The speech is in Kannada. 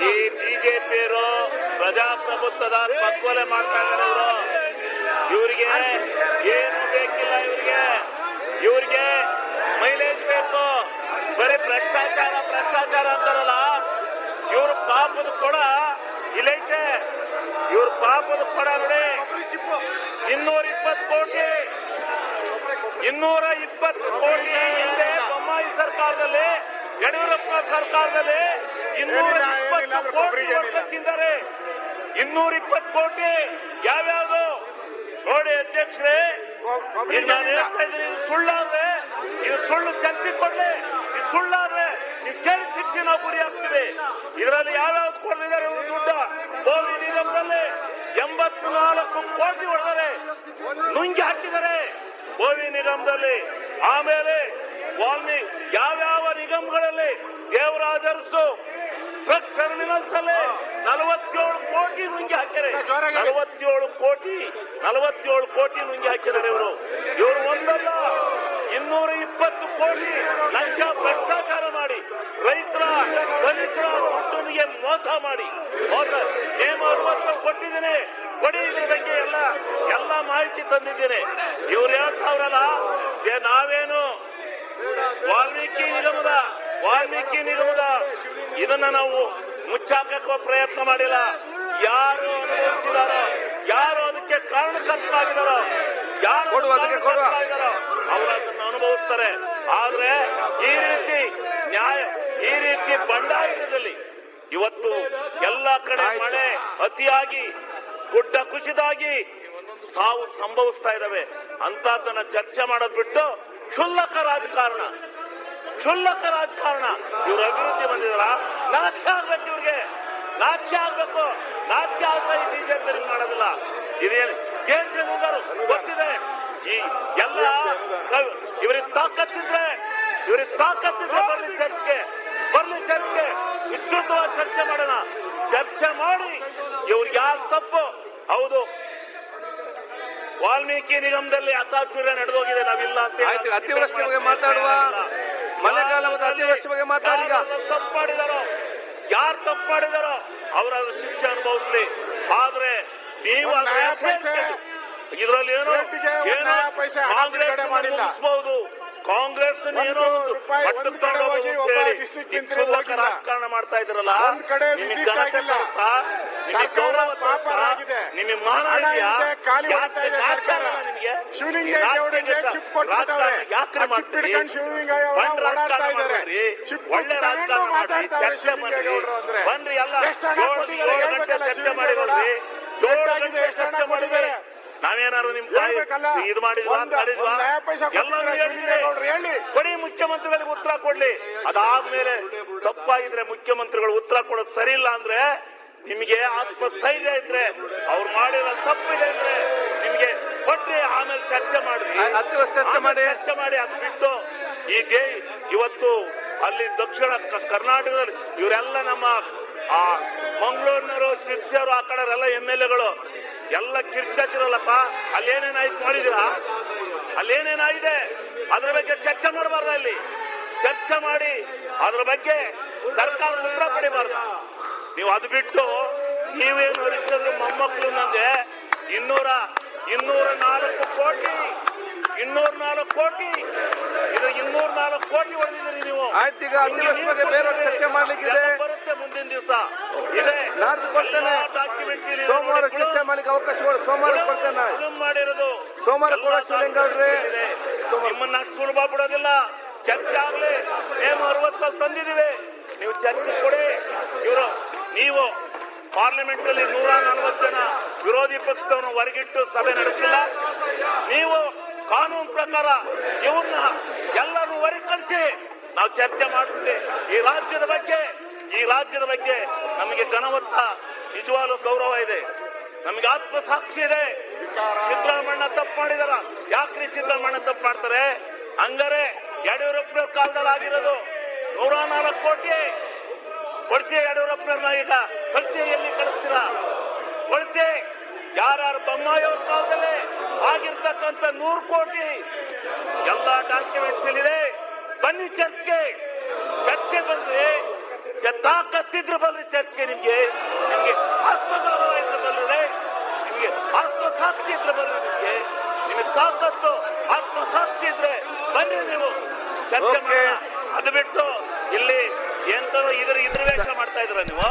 ಈ ಬಿಜೆಪಿಯವರು ಪ್ರಜಾಪ್ರಭುತ್ವದ ಪಕ್ವಲೆ ಮಾಡ್ತಾ ಇದ್ದಾರೆ ಇವರು. ಇವರಿಗೆ ಏನು ಬೇಕಿಲ್ಲ ಇವರಿಗೆ. ಇವರಿಗೆ ಮೈಲೇಜ್ ಬೇಕು. ಬರೀ ಭ್ರಷ್ಟಾಚಾರ ಭ್ರಷ್ಟಾಚಾರ ಅಂತಾರಲ್ಲ. ಇವ್ರ ಪಾಪದ ಕೊಡ ಇಲ್ಲೈತೆ. ಇವ್ರ ಪಾಪದ ಕೊಡ ನೋಡಿ. ಇನ್ನೂರ ಇಪ್ಪತ್ತು ಕೋಟಿ. ಇನ್ನೂರ ಇಪ್ಪತ್ತು ಕೋಟಿ ಹಿಂದೆ ಬೊಮ್ಮಾಯಿ ಸರ್ಕಾರದಲ್ಲಿ ಯಡಿಯೂರಪ್ಪ ಸರ್ಕಾರದಲ್ಲಿ ಇನ್ನೂರ ಇಪ್ಪತ್ತು ಕೋಟಿ ಹೊರತಕ್ಕಿದ್ದಾರೆ ಇನ್ನೂರ ಇಪ್ಪತ್ತು ಕೋಟಿ ಯಾವ್ಯಾವುದು? ನೋಡಿ ಅಧ್ಯಕ್ಷರೇ ನಾನು ಹೇಳ್ತಾ ಇದ್ದೀನಿ ಇದು ಸುಳ್ಳಾದ್ರೆ ಇದು ಸುಳ್ಳು ಚಲ್ತಿ ಕೊಡ್ಲಿ ಇದು ಸುಳ್ಳಾದ್ರೆ ನೀವು ಜೈಲು ಶಿಕ್ಷೆ ನಾವು ಗುರಿ ಹಾಕ್ತೀವಿ. ಇದರಲ್ಲಿ ಯಾವ್ಯಾವ್ದು ಕೊಡ್ತಿದ್ದಾರೆ ಇವರು ದುಡ್ಡು? ಹೋಗಿ ನಿಗಮದಲ್ಲಿ ಎಂಬತ್ತು ನಾಲ್ಕು ಕೋಟಿ ಹೊಡೆದರೆ ನುಂಗಿ ಹಾಕಿದ್ದಾರೆ ಗೋವಿ ನಿಗಮದಲ್ಲಿ ಆಮೇಲೆ ವಾಲ್ಮಿ ಯಾವ್ಯಾವ ನಿಗಮಗಳಲ್ಲಿ ದೇವರಾಜರ್ಸು ಅಲ್ಲಿ ನಲವತ್ತೇಳು ಕೋಟಿ ನುಂಗಿ ಹಾಕಿದ್ದಾರೆ ನಲವತ್ತೇಳು ಕೋಟಿ ನಲವತ್ತೇಳು ಕೋಟಿ ನುಂಗಿ ಹಾಕಿದ್ದಾರೆ ಇವರು. ಇವರು ಒಂದಲ್ಲ, ಇನ್ನೂರ ಇಪ್ಪತ್ತು ಕೋಟಿ ಲಕ್ಷ ಭ್ರಷ್ಟಾಚಾರ ಮಾಡಿ, ರೈತರ, ದಲಿತರ ದುಡ್ಡನಿಗೆ ಮೋಸ ಮಾಡಿ. ಮೋಸ ನೇಮ ಅರವತ್ತು ಕೊಟ್ಟಿದ್ದೀನಿ. ಕೊಡಿ ಇದ್ರ ಬಗ್ಗೆ ಎಲ್ಲ ಎಲ್ಲ ಮಾಹಿತಿ ತಂದಿದ್ದೀನಿ. ಇವ್ರು ಹೇಳ್ತಾವ್ರಲ್ಲ ನಾವೇನು ವಾಲ್ಮೀಕಿ ನಿಗಮದ ವಾಲ್ಮೀಕಿ ನಿಗಮದ ಇದನ್ನ ನಾವು ಮುಚ್ಚಾಕಕ್ಕೆ ಪ್ರಯತ್ನ ಮಾಡಿಲ್ಲ. ಯಾರು ಅನುಭವಿಸಿದಾರೋ ಯಾರು ಅದಕ್ಕೆ ಕಾರಣಕರ್ತರಾಗಿದಾರ ಯಾರು ಅವರು ಅದನ್ನು ಅನುಭವಿಸ್ತಾರೆ. ಆದ್ರೆ ಈ ರೀತಿ ನ್ಯಾಯ ಈ ರೀತಿ ಬಂಡಾಯದಲ್ಲಿ ಇವತ್ತು ಎಲ್ಲ ಕಡೆ ಮಳೆ ಅತಿಯಾಗಿ ಗುಡ್ಡ ಕುಸಿದಾಗಿ ಸಾವು ಸಂಭವಿಸ್ತಾ ಇದಾವೆ ಅಂತದನ್ನ ಚರ್ಚೆ ಮಾಡೋದ್ ಬಿಟ್ಟು ಕ್ಷುಲ್ಲಕ ರಾಜಕಾರಣ ಕ್ಷುಲ್ಲಕ ರಾಜಕಾರಣ ಇವ್ರ ಅಭಿವೃದ್ಧಿ ಬಂದಿದ್ರ ನಾಚಿ ಆಗ್ಬೇಕು ಇವ್ರಿಗೆ. ನಾಚಿ ಆಗ್ಬೇಕು. ನಾಚಿ ಆದ್ರೆ ಈ ಬಿಜೆಪಿ ಮಾಡೋದಿಲ್ಲ. ಇದೇನು ಕೇಂದ್ರ ಗೊತ್ತಿದೆ. ಈ ಎಲ್ಲ ಇವ್ರಿಗೆ ತಾಕತ್ತಿದ್ರೆ ಇವ್ರಿಗೆ ತಾಕತ್ತಿದ್ರೆ ಬರ್ಲಿ ಚರ್ಚ್ಗೆ. ಬರ್ಲಿ ಚರ್ಚ್ಗೆ. ವಿಸ್ತೃತವಾಗಿ ಚರ್ಚೆ ಮಾಡೋಣ. ಚರ್ಚೆ ಮಾಡಿ ಇವ್ರಿಗೆ ಯಾರು ತಪ್ಪು? ಹೌದು. ವಾಲ್ಮೀಕಿ ನಿಗಮದಲ್ಲಿ ಅತಾಚುರ್ಯ ನಡೆದೋಗಿದೆ ನಾವಿಲ್ಲ ಅಂತ. ಆಯ್ತು, ಅತಿವೃಷ್ಟಿ ಬಗ್ಗೆ ಮಾತಾಡುವ. ಮಳೆಗಾಲ ಮತ್ತು ಅತಿವೃಷ್ಟಿ ಬಗ್ಗೆ ಮಾತಾಡಿ ಈಗ. ಯಾರು ತಪ್ಪು ಮಾಡಿದಾರೋ ಯಾರು ತಪ್ಪು ಮಾಡಿದಾರೋ ಅವರಾದ್ರೂ ಶಿಕ್ಷೆ ಅನುಭವಿಸ್ಲಿ ಆದ್ರೆ ನೀವು ಇದರಲ್ಲಿ ಏನೋ ಕಾಂಗ್ರೆಸ್ ಮಾಡಿಲ್ಲ. ಕಾಂಗ್ರೆಸ್ ಏನೋ ರಾಜಕಾರಣ ಮಾಡ್ತಾ ಇದ್ರಲ್ಲ? ನಿಮಗೆ ಘನತೆ ಗೌರವ ಮಾನ ಯಾಕ್ರೆ ಮಾಡ್ತೀರಿ? ಒಳ್ಳೆ ರಾಜಕಾರಣ ಮಾಡಿ ಚರ್ಚೆ ಮಾಡಿ. ಬನ್ರಿ ಎಲ್ಲ. ಏಳು ಗಂಟೆ ಚರ್ಚೆ ಮಾಡಿ ನೋಡ್ರಿ ಏಳು ಗಂಟೆ ಚರ್ಚೆ ಕೊಟ್ಟಿದ್ದಾರೆ? ನಾವೇನಾದ್ರು ನಿಮ್. ಇದು ಮಾಡಿದ್ವಾ ಎಲ್ಲರೂ ಹೇಳಿ. ಕೊಡಿ ಮುಖ್ಯಮಂತ್ರಿಗಳಿಗೆ ಉತ್ತರ ಕೊಡ್ಲಿ ಅದಾದ್ಮೇಲೆ ತಪ್ಪಾಗಿದ್ರೆ ಮುಖ್ಯಮಂತ್ರಿಗಳು ಉತ್ತರ ಕೊಡೋದು ಸರಿ ಇಲ್ಲ ಅಂದ್ರೆ ನಿಮಗೆ ಆತ್ಮಸ್ಥೈರ್ಯ ಇದ್ರೆ ಅವ್ರು ಮಾಡಿರೋ ತಪ್ಪಿದೆ ಅಂದ್ರೆ ನಿಮ್ಗೆ ಕೊಟ್ರಿ ಆಮೇಲೆ ಚರ್ಚೆ ಮಾಡ್ರಿ ಚರ್ಚೆ ಮಾಡಿ. ಚರ್ಚೆ ಮಾಡಿ ಅದು ಬಿಟ್ಟು ಈ ದೇ ಇವತ್ತು ಅಲ್ಲಿ ದಕ್ಷಿಣ ಕ- ಕರ್ನಾಟಕದಲ್ಲಿ ಇವರೆಲ್ಲ ನಮ್ಮ ಆ ಮಂಗಳೂರಿನವರು ಶಿರ್ಸಿಯವರು ಆ ಕಡೆಯವರೆಲ್ಲ ಎಂ ಎಲ್ ಎಗಳು ಎಲ್ಲ ಕಿರ್ಚಾತಿರಲ್ಲಪ್ಪ ಅಲ್ಲೇನೇನಾಯ್ತು ನೋಡಿದಿರಾ ಅಲ್ಲಿ ಏನೇನಾಗಿದೆ ಅದ್ರ ಬಗ್ಗೆ ಚರ್ಚೆ ಮಾಡಬಾರ್ದು ಅಲ್ಲಿ ಚರ್ಚೆ ಮಾಡಿ ಅದ್ರ ಬಗ್ಗೆ ಸರ್ಕಾರ ಉತ್ತರ ಪಡಿಬಾರ್ದು. ನೀವು ಅದು ಬಿಟ್ಟು ನೀವೇನು ಹರಿಶ್ಚಂದ್ರ ಮೊಮ್ಮಕ್ಕಳು ನಮಗೆ ಇನ್ನೂರ ಇನ್ನೂರ ನಾಲ್ಕು ಕೋಟಿ ಇನ್ನೂರ ನಾಲ್ಕು ಕೋಟಿ ಇದು ಇನ್ನೂರ ನಾಲ್ಕು ಕೋಟಿ ಹೊಡೆದಿದ್ದೀರಿ ನೀವು. ಆಯ್ತು, ಈಗ ಬೇರೆ ಚರ್ಚೆ ಮಾಡ್ಲಿಕ್ಕಿದೆ. ಮುಂದಿನ ದಿವಸ ಇದೆ. ನಾಡ್ದು ಕೊಡ್ತೇನೆ. ಸೋಮವಾರ ಚರ್ಚೆ ಮಾಡಲಿಕ್ಕೆ ಅವಕಾಶ ಕೊಡಿ ಸೋಮವಾರ ಕೊಡ್ತೇನೆ. ಮಾಡಿರೋದು. ಸೋಮವಾರ ಕೂಡ ಶಿವಲಿಂಗ ಅವ್ರೆ. ನಿಮ್ಮನ್ನ ಸುಲಭ ಬಿಡೋದಿಲ್ಲ. ಚರ್ಚೆ ಆಗ್ಲಿ. ನೇಮ ಅರವತ್ತಲ್ಲಿ ತಂದಿದ್ದೀವಿ. ನೀವು ಚರ್ಚೆ ಕೊಡಿ. ಇವರು ನೀವು ಪಾರ್ಲಿಮೆಂಟ್ ಅಲ್ಲಿ ನೂರ ನಲವತ್ತು ಜನ ವಿರೋಧಿ ಪಕ್ಷದವನ್ನು ಹೊರಗಿಟ್ಟು ಸಭೆ ನಡೆಸಿಲ್ಲ. ನೀವು ಕಾನೂನು ಪ್ರಕಾರ ಇವ್ರನ್ನ ಎಲ್ಲರೂ ಹೊರಗೆ ಕಳಿಸಿ. ನಾವು ಚರ್ಚೆ ಮಾಡ್ತೀವಿ. ಈ ರಾಜ್ಯದ ಬಗ್ಗೆ ಈ ರಾಜ್ಯದ ಬಗ್ಗೆ ನಮಗೆ ಜನವತ್ತ ನಿಜವಾಗ್ಲೂ ಗೌರವ ಇದೆ. ನಮಗೆ ಆತ್ಮಸಾಕ್ಷಿ ಇದೆ. ಸಿದ್ದರಾಮಣ್ಣ ತಪ್ಪು ಮಾಡಿದಾರ. ಯಾಕ್ರಿ ಸಿದ್ದರಾಮಣ್ಣ ತಪ್ಪು ಮಾಡ್ತಾರೆ? ಹಂಗಾರೆ ಯಡಿಯೂರಪ್ಪನವ್ರ ಕಾಲದಲ್ಲಿ ಆಗಿರೋದು ನೂರ ನಾಲ್ಕು ಕೋಟಿ. ವರ್ಷ ಯಡಿಯೂರಪ್ಪನವ್ರನ್ನ ಈಗ ಕಳಿಸಿ ಎಲ್ಲಿ ಕಳಿಸ್ತೀರ? ಕೊಡ್ಸಿ ಯಾರ್ಯಾರು ಬೊಮ್ಮಾಯಿಯವ್ರ ಕಾಲದಲ್ಲಿ ಆಗಿರ್ತಕ್ಕಂಥ ನೂರು ಕೋಟಿ. ಎಲ್ಲ ಡಾಕ್ಯುಮೆಂಟ್ಸ್ ಇದೆ ಬನ್ನಿ ಚರ್ಚ್ಗೆ. ಚರ್ಚೆ ಬಂದ್ರೆ. ತಾಕತ್ತಿದ್ರೆ ಬಲ್ರಿ ಚರ್ಚ್ಗೆ ನಿಮ್ಗೆ. ನಿಮ್ಗೆ ಆತ್ಮಗೌರವ ಇದ್ರೆ ಬಲ್ರಿ ನಿಮ್ಗೆ ಆತ್ಮಸಾಕ್ಷಿ ಇದ್ರೆ ಬಲ್ರಿ ನಿಮ್ಗೆ. ನಿಮಗೆ ತಾಕತ್ತು ಆತ್ಮಸಾಕ್ಷಿ ಇದ್ರೆ ಬನ್ನಿ ನೀವು. ಚರ್ಚೆ Okay. ಅದು ಬಿಟ್ಟು ಇಲ್ಲಿ ಎಂತ ಇದ್ರ ಇದ್ರ ವೇಷ ಮಾಡ್ತಾ ಇದ್ರ ನೀವು?